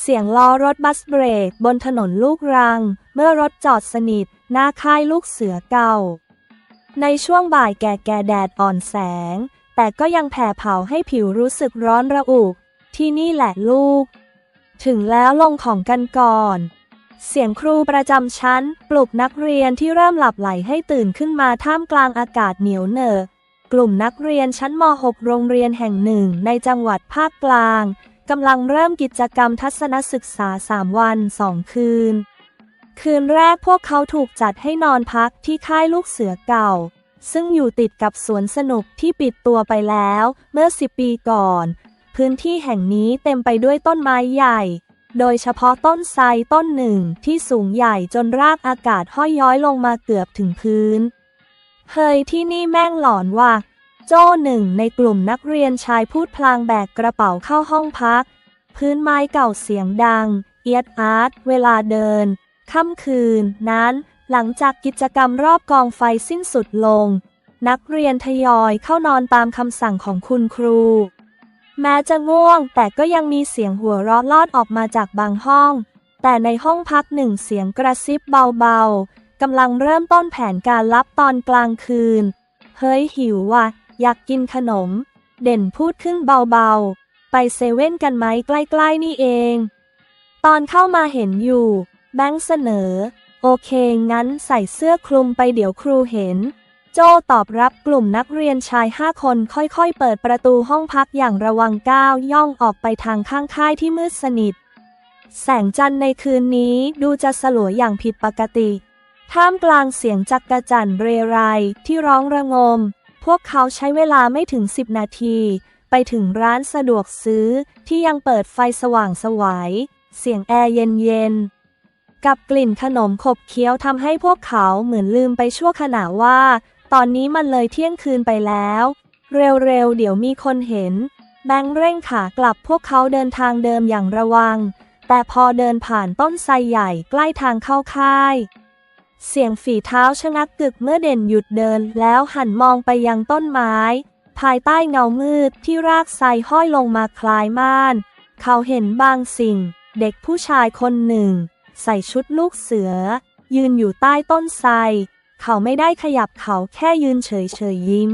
เสียงล้อรถบัสเบรกบนถนนลูกรัง เมื่อรถจอดสนิท หน้าค่ายลูกเสือเก่า ในช่วงบ่ายแก่ๆแดดอ่อนแสง แต่ก็ยังแผ่เผาให้ผิวรู้สึกร้อนระอุที่นี่แหละลูก ถึงแล้วลงของกันก่อน เสียงครูประจำชั้น ปลุกนักเรียนที่เริ่มหลับไหลให้ตื่นขึ้นมาท่ามกลางอากาศเหนียวเหนอะกลุ่มนักเรียนชั้นม .6 โรงเรียนแห่งหนึ่งในจังหวัดภาคกลาง กำลังเริ่มกิจกรรมทัศนศึกษา 3 วัน 2 คืน คืนแรกพวกเขาถูกจัดให้นอนพักที่ค่ายลูกเสือเก่า ซึ่งอยู่ติดกับสวนสนุกที่ปิดตัวไปแล้วเมื่อ 10 ปีก่อน พื้นที่แห่งนี้เต็มไปด้วยต้นไม้ใหญ่ โดยเฉพาะต้นไทรต้นหนึ่งที่สูงใหญ่จนรากอากาศห้อยย้อยลงมาเกือบถึงพื้น เฮยที่นี่แม่งหลอนว่ะ โจ้หนึ่งในกลุ่มนักเรียนชายพูดพลางแบกกระเป๋าเข้าห้องพัก พื้นไม้เก่าเสียงดัง เอียดอาร์ตเวลาเดิน ค่ำคืนนั้น หลังจากกิจกรรมรอบกองไฟสิ้นสุดลง นักเรียนทยอยเข้านอนตามคำสั่งของคุณครู แม้จะง่วงแต่ก็ยังมีเสียงหัวเราะลอดออกมาจากบางห้อง แต่ในห้องพักหนึ่งเสียงกระซิบเบาๆกำลังเริ่มต้นแผนการลับตอนกลางคืน เฮ้ยหิวว่ะ อยากกินขนม เด่นพูดขึ้นเบาๆ ไปเซเว่นกันไหมใกล้ๆนี่เอง ตอนเข้ามาเห็นอยู่ แบงค์เสนอ โอเค งั้นใส่เสื้อคลุมไปเดี๋ยวครูเห็น โจตอบรับกลุ่มนักเรียนชายห้าคนค่อยๆ เปิดประตูห้องพักอย่างระวังก้าวย่องออกไปทางข้างค่ายที่มืดสนิท แสงจันทร์ในคืนนี้ดูจะสลัวอย่างผิดปกติท่ามกลางเสียงจักกะจันเรไรที่ร้องระงม พวกเขาใช้เวลาไม่ถึง 10 นาที ไปถึงร้านสะดวกซื้อที่ยังเปิดไฟสว่างสวยัยเสียงแอร์เย็นๆ กับกลิ่นขนมขบเคี้ยวทำให้พวกเขาเหมือนลืมไปชั่วขณะว่า ตอนนี้มันเลยเที่ยงคืนไปแล้ว เร็วๆ เดี๋ยวมีคนเห็น แบงค์เร่งขากลับพวกเขาเดินทางเดิมอย่างระวัง แต่พอเดินผ่านต้นไทรใหญ่ใกล้ทางเข้าค่าย เสียงฝีเท้าชะงักกึกเมื่อเด่นหยุดเดิน แล้วหันมองไปยังต้นไม้ ภายใต้เงามืดที่รากไทรห้อยลงมาคลายม่าน เขาเห็นบางสิ่ง เด็กผู้ชายคนหนึ่ง ใส่ชุดลูกเสือ ยืนอยู่ใต้ต้นไทรเขาไม่ได้ขยับเขาแค่ยืนเฉยเฉยยิ้ม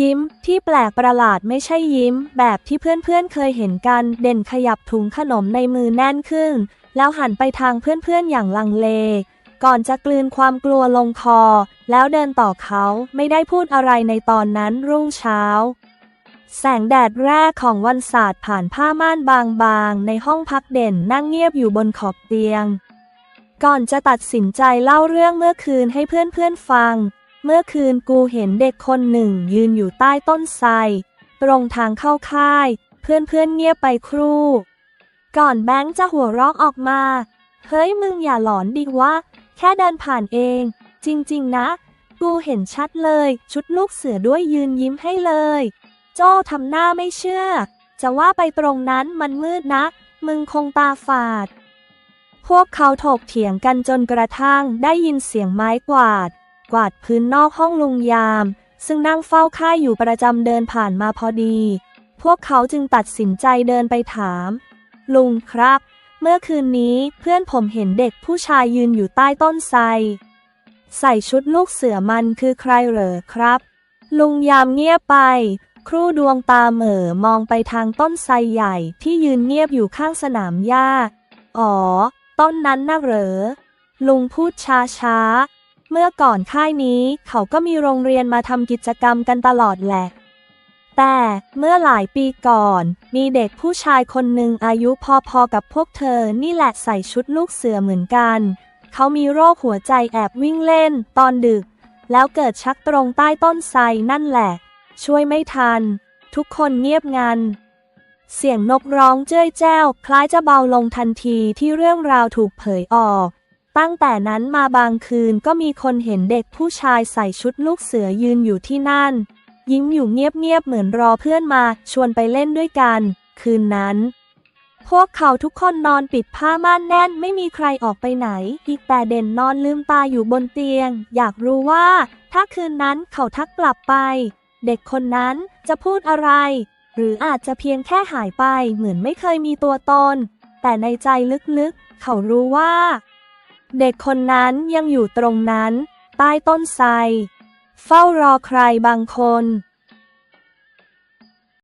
ยิ้มที่แปลกประหลาดไม่ใช่ยิ้ม แบบที่เพื่อนๆเคยเห็นกันเด่นขยับถุงขนมในมือแน่นขึ้น แล้วหันไปทางเพื่อนๆอย่างลังเล ก่อนจะกลืนความกลัวลงคอ แล้วเดินต่อเขาไม่ได้พูดอะไรในตอนนั้นรุ่งเช้า แสงแดดแรกของวันศาสตร์ผ่านผ้าม่านบางๆ ในห้องพักเด่นนั่งเงียบอยู่บนขอบเตียง ก่อนจะตัดสินใจเล่าเรื่องเมื่อคืนให้เพื่อนๆฟัง เมื่อคืนกูเห็นเด็กคนหนึ่งยืนอยู่ใต้ต้นไทรตรงทางเข้าค่าย เพื่อนๆเงียบไปครู่ ก่อนแบงค์จะหัวเราะออกมา เฮ้ยมึงอย่าหลอนดิวะ แค่เดินผ่านเอง จริง ๆ นะ กูเห็นชัดเลย ชุดลูกเสือด้วยยืนยิ้มให้เลย โจ้ทำหน้าไม่เชื่อ จะว่าไปตรงนั้นมันมืดนะ มึงคงตาฝาด พวกเขาถกเถียงกันจนกระทั่งได้ยินเสียงไม้กวาด กวาดพื้นนอกห้องลุงยาม ซึ่งนั่งเฝ้าค่ายอยู่ประจำเดินผ่านมาพอดี พวกเขาจึงตัดสินใจเดินไปถาม ลุงครับ เมื่อคืนนี้เพื่อนผมเห็นเด็กผู้ชายยืนอยู่ใต้ต้นไทร ใส่ชุดลูกเสือมันคือใครเหรอครับ ลุงยามเงียบไป ครู่ดวงตาเหม่อมองไปทางต้นไทรใหญ่ที่ยืนเงียบอยู่ข้างสนามหญ้า อ๋อ ต้นนั้นน่ะเหรอ ลุงพูดช้าช้าเมื่อก่อนค่ายนี้เขาก็มีโรงเรียนมาทำกิจกรรมกันตลอดแหละ แต่เมื่อหลายปีก่อน มีเด็กผู้ชายคนหนึ่งอายุพอๆกับพวกเธอนี่แหละใส่ชุดลูกเสือเหมือนกัน เขามีโรคหัวใจแอบวิ่งเล่นตอนดึก แล้วเกิดชักตรงใต้ต้นไทรนั่นแหละ ช่วยไม่ทัน ทุกคนเงียบงัน เสียงนกร้องเจ้ยแจ้ว คล้ายจะเบาลงทันทีที่เรื่องราวถูกเผยออก ตั้งแต่นั้นมาบางคืนก็มีคนเห็นเด็กผู้ชายใส่ชุดลูกเสือยืนอยู่ที่นั่น ยิ้มอยู่เงียบเงียบเหมือนรอเพื่อนมา ชวนไปเล่นด้วยกัน คืนนั้น พวกเขาทุกคนนอนปิดผ้าม่านแน่นไม่มีใครออกไปไหน อีกแต่เด่นนอนลืมตาอยู่บนเตียง อยากรู้ว่า ถ้าคืนนั้นเขาทักกลับไป เด็กคนนั้นจะพูดอะไร หรืออาจจะเพียงแค่หายไปเหมือนไม่เคยมีตัวตน แต่ในใจลึกๆ เขารู้ว่า เด็กคนนั้นยังอยู่ตรงนั้น ใต้ต้นไทร เฝ้ารอใครบางคน